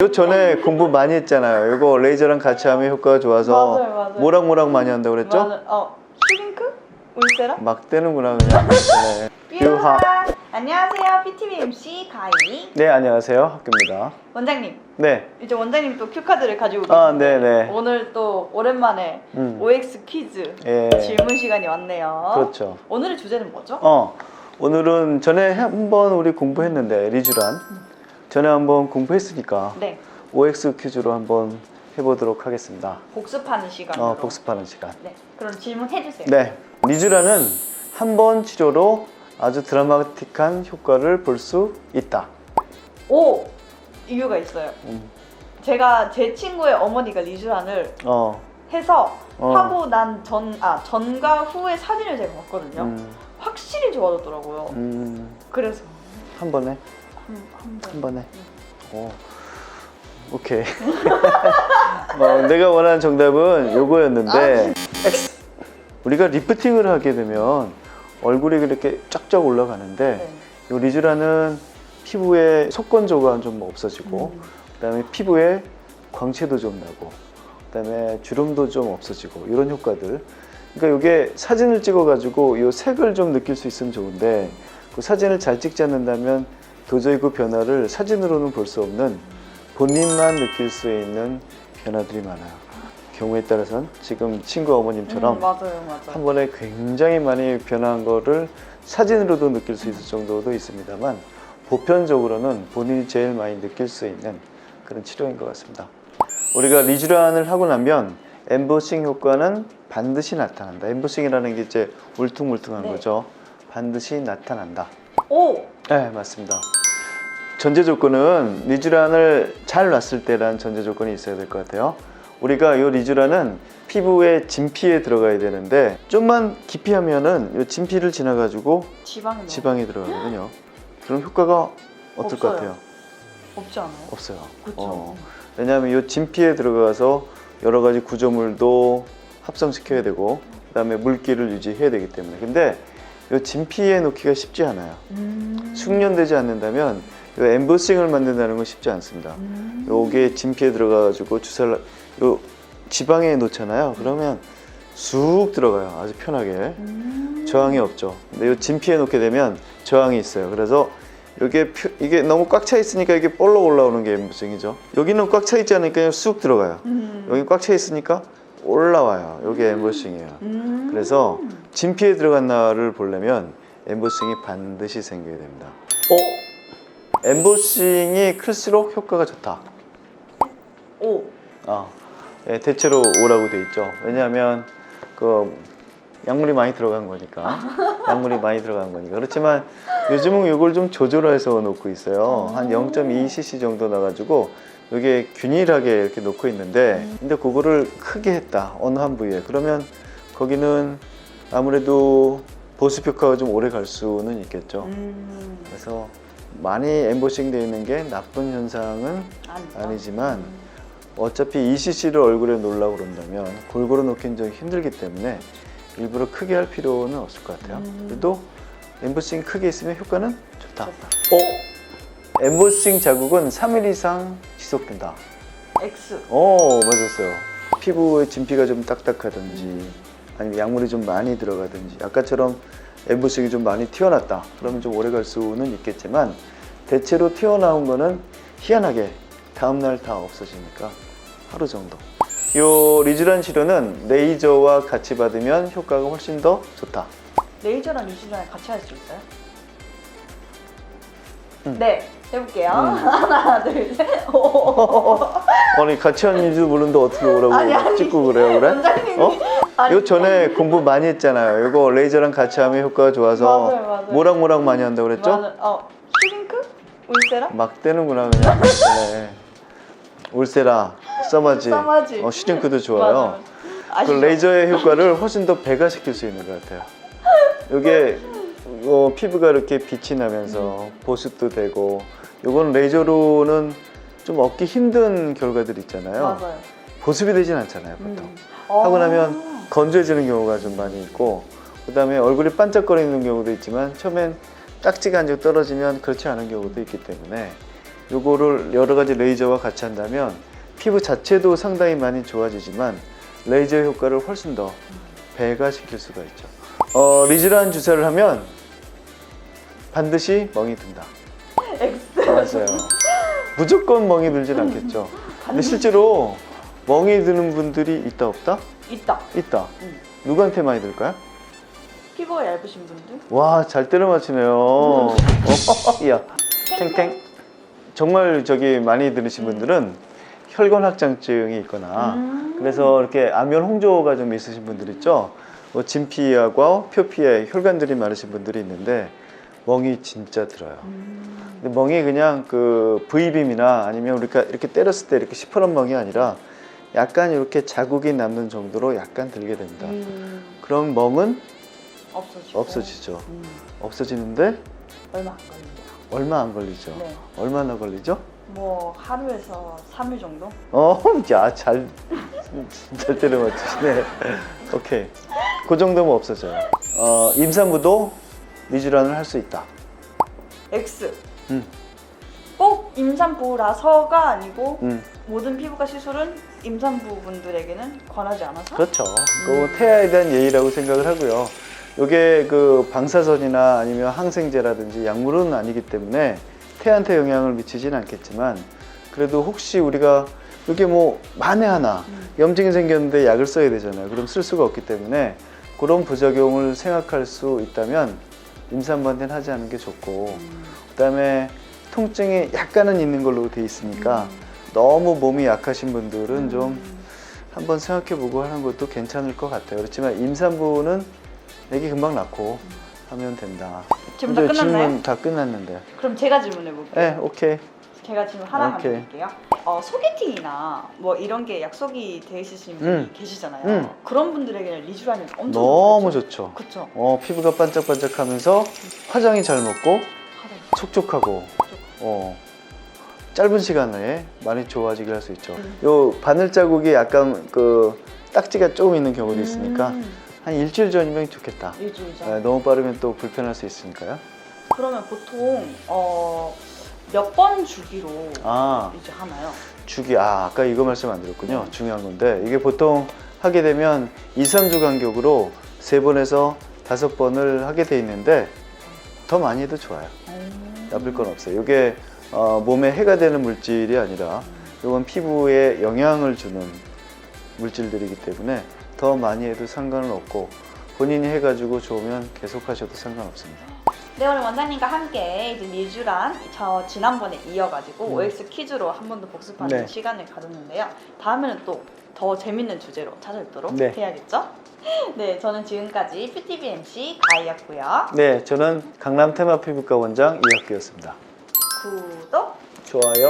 요 전에 공부 많이 했잖아요. 이거 레이저랑 같이 하면 효과가 좋아서 맞아요, 맞아요. 모락모락 많이 한다고 그랬죠? 맞아. 어, 슈링크? 울세라? 막 되는구나 그냥. 네. 유하. 안녕하세요. PTV MC 가희 네 안녕하세요 학교입니다. 원장님. 네. 이제 원장님 또 큐카드를 가지고 계신데 아 네 네. 오늘 또 오랜만에 음. OX 퀴즈 예. 질문 시간이 왔네요. 그렇죠. 오늘의 주제는 뭐죠? 어 오늘은 전에 한 번 우리 공부했는데 리쥬란 전에 한번 공부했으니까 네, OX 퀴즈로 한번 해보도록 하겠습니다. 복습하는 시간으로. 어 복습하는 시간. 네, 그럼 질문 해 주세요. 네. 리쥬란은 한번 치료로 아주 드라마틱한 효과를 볼 수 있다. 오 이유가 있어요. 음. 제가 제 친구의 어머니가 리쥬란을 어. 해서 어. 하고 난 전 아 전과 후의 사진을 제가 봤거든요. 음, 확실히 좋아졌더라고요. 음, 그래서 한 번에 한한 한 번에. 오. 오케이. 어, 내가 원하는 정답은 요거였는데 X. 우리가 리프팅을 하게 되면 얼굴이 그렇게 쫙쫙 올라가는데 네. 요 리쥬라는 피부에 속건조가 좀 없어지고 음. 그다음에 피부에 광채도 좀 나고 그다음에 주름도 좀 없어지고 이런 효과들 그러니까 이게 사진을 찍어 가지고 이 색을 좀 느낄 수 있으면 좋은데 그 사진을 잘 찍지 않는다면 도저히 그 변화를 사진으로는 볼 수 없는 본인만 느낄 수 있는 변화들이 많아요 경우에 따라서는 지금 친구 어머님처럼 음, 맞아요, 맞아요. 한 번에 굉장히 많이 변한 거를 사진으로도 느낄 수 있을 정도도 있습니다만 보편적으로는 본인이 제일 많이 느낄 수 있는 그런 치료인 것 같습니다. 우리가 리쥬란을 하고 나면 엠보싱 효과는 반드시 나타난다. 엠보싱이라는 게 이제 울퉁불퉁한 네. 거죠. 반드시 나타난다. 오 네, 맞습니다. 전제 조건은 리쥬란을 잘 놨을 때라는 전제 조건이 있어야 될 것 같아요. 우리가 이 리쥬란은 피부에 진피에 들어가야 되는데 좀만 깊이 하면은 이 진피를 지나가지고 지방이 지방에 들어가거든요. 그럼 효과가 어떨 것 없어요. 같아요? 없지 않아요? 없어요. 그렇죠. 어. 왜냐하면 이 진피에 들어가서 여러 가지 구조물도 합성시켜야 되고 그다음에 물기를 유지해야 되기 때문에 근데 이 진피에 놓기가 쉽지 않아요. 음. 숙련되지 않는다면 이 엠보싱을 만든다는 건 쉽지 않습니다. 음. 요게 진피에 들어가가지고 주사를 요 지방에 놓잖아요. 그러면 쑥 들어가요. 아주 편하게 음. 저항이 없죠. 근데 요 진피에 놓게 되면 저항이 있어요. 그래서 이게 이게 너무 꽉 차 있으니까 이게 볼록 올라오는 게 엠보싱이죠. 여기는 꽉 차 있지 않으니까 쑥 들어가요. 음. 여기 꽉 차 있으니까 올라와요. 이게 엠보싱이에요. 음. 그래서 진피에 들어간 날을 보려면 엠보싱이 반드시 생겨야 됩니다. 어? 엠보싱이 클수록 효과가 좋다. 오 아, 예, 대체로 오라고 돼 있죠. 왜냐하면 그 약물이 많이 들어간 거니까. 약물이 많이 들어간 거니까. 그렇지만 요즘은 이걸 좀 조절해서 놓고 있어요. 한 0.2cc 정도 나가지고 이게 균일하게 이렇게 놓고 있는데, 근데 그거를 크게 했다. 어느 한 부위에. 그러면 거기는 아무래도 보습 효과가 좀 오래 갈 수는 있겠죠. 음. 그래서 많이 엠보싱 되어 있는 게 나쁜 현상은 아니다. 아니지만 어차피 2cc를 얼굴에 놓으려고 그런다면 골고루 놓기는 좀 힘들기 때문에 일부러 크게 할 필요는 없을 것 같아요. 음. 그래도 엠보싱 크게 있으면 효과는 좋다. 어? 엠보싱 자국은 3일 이상 지속된다. X 오, 맞았어요. 피부의 진피가 좀 딱딱하든지 아니면 약물이 좀 많이 들어가든지 아까처럼 엠보싱이 좀 많이 튀어났다. 그러면 좀 오래 갈 수는 있겠지만 대체로 튀어나온 거는 희한하게 다음날 다 없어지니까 하루 정도. 요 리쥬란 치료는 레이저와 같이 받으면 효과가 훨씬 더 좋다. 레이저랑 리쥬랑 같이 할 수 있어요? 음. 네 해볼게요. 음. 하나 둘 셋. 오. 아니 같이 하는지도 모르는데 어떻게 오라고 아니, 아니. 찍고 그래요, 그래? 원장님이 어? 아니, 요 전에 공부 많이 했잖아요. 이거 레이저랑 같이 하면 효과가 좋아서 맞아요, 맞아요. 모락모락 많이 한다고 그랬죠? 맞아. 어 슈링크? 울세라? 막 되는구나 그냥. 네. 울세라, 써마지, 써마지. 어, 슈링크도 좋아요. 맞아요. 그 아시죠? 레이저의 효과를 훨씬 더 배가시킬 수 있는 것 같아요. 이게 어, 피부가 이렇게 빛이 나면서 보습도 되고 이건 레이저로는 좀 얻기 힘든 결과들 있잖아요. 맞아요. 보습이 되진 않잖아요, 보통. 음. 하고 어. 나면 건조해지는 경우가 좀 많이 있고 그다음에 얼굴이 반짝거리는 경우도 있지만 처음엔 딱지가 안 좋게 떨어지면 그렇지 않은 경우도 있기 때문에 요거를 여러 가지 레이저와 같이 한다면 피부 자체도 상당히 많이 좋아지지만 레이저 효과를 훨씬 더 배가 시킬 수가 있죠. 어, 리즈란 주사를 하면 반드시 멍이 든다. X. 맞아요. 무조건 멍이 들진 않겠죠. 근데 실제로 멍이 드는 분들이 있다 없다? 있다. 있다. 음. 누구한테 많이 들까요? 피부가 얇으신 분들. 와, 잘 때려 맞히네요. 어, 야, 탱탱. 정말 저기 많이 들으신 분들은 혈관 확장증이 있거나 음. 그래서 이렇게 안면 홍조가 좀 있으신 분들 있죠. 뭐 진피하고 표피에 혈관들이 많으신 분들이 있는데 멍이 진짜 들어요. 음. 근데 멍이 그냥 그 V빔이나 아니면 우리가 이렇게 때렸을 때 이렇게 시퍼런 멍이 아니라 약간 이렇게 자국이 남는 정도로 약간 들게 됩니다. 음. 그럼 멍은 없어지고. 없어지죠. 음. 없어지는데 얼마 안 걸린대요. 얼마 안 걸리죠. 네. 얼마나 걸리죠? 뭐 하루에서 3일 정도? 어, 야, 잘, 잘 때려 맞추시네. 오케이. 그 정도면 없어져요. 어, 임산부도 리즈란을 할 수 있다. X. 음. 꼭 임산부라서가 아니고 음, 모든 피부과 시술은 임산부분들에게는 권하지 않아서 그렇죠. 그 태아에 대한 예의라고 생각을 하고요. 이게 그 방사선이나 아니면 항생제라든지 약물은 아니기 때문에 태아한테 영향을 미치진 않겠지만 그래도 혹시 우리가 이게 뭐 만에 하나 음. 염증이 생겼는데 약을 써야 되잖아요. 그럼 쓸 수가 없기 때문에 그런 부작용을 생각할 수 있다면 임산부한테는 하지 않는 게 좋고 음. 그다음에 통증이 약간은 있는 걸로 돼 있으니까 음. 너무 몸이 약하신 분들은 좀 음. 한번 생각해보고 하는 것도 괜찮을 것 같아요. 그렇지만 임산부는 애기 금방 낳고 하면 된다. 질문 다 이제 끝났나요? 질문 다 끝났는데. 그럼 제가 질문해 볼게요. 네, 오케이. 제가 질문 하나만 오케이. 드릴게요. 어, 소개팅이나 뭐 이런 게 약속이 돼 있으신 분이 음. 계시잖아요. 음. 그런 분들에게는 리쥬란이 엄청 너무 좋죠. 그렇죠. 어, 피부가 반짝반짝하면서 화장이 잘 먹고 하다 촉촉하고 어, 짧은 시간 내에 많이 좋아지게 할 수 있죠. 음. 요 바늘 자국이 약간 그 딱지가 조금 있는 경우도 있으니까 음. 한 일주일 전이면 좋겠다. 일주일 전. 네, 너무 빠르면 또 불편할 수 있으니까요. 그러면 보통 어, 몇 번 주기로 아, 이제 하나요? 주기. 아 아까 이거 말씀 안 드렸군요. 중요한 건데 이게 보통 하게 되면 2, 3주 간격으로 세 번에서 다섯 번을 하게 돼 있는데 더 많이 해도 좋아요. 음. 나쁠 건 없어요. 이게 어, 몸에 해가 되는 물질이 아니라 이건 피부에 영향을 주는 물질들이기 때문에 더 많이 해도 상관은 없고 본인이 해가지고 좋으면 계속 하셔도 상관없습니다 네 오늘 원장님과 함께 이제 리쥬란 저 지난번에 이어가지고 음. OX 퀴즈로 한 번 더 복습하는 네. 시간을 가졌는데요. 다음에는 또 더 재밌는 주제로 찾아뵙도록 네. 해야겠죠? 네, 저는 지금까지 뷰티비 MC 가이였고요. 네 저는 강남 테마 피부과 원장 이학규였습니다 구독 좋아요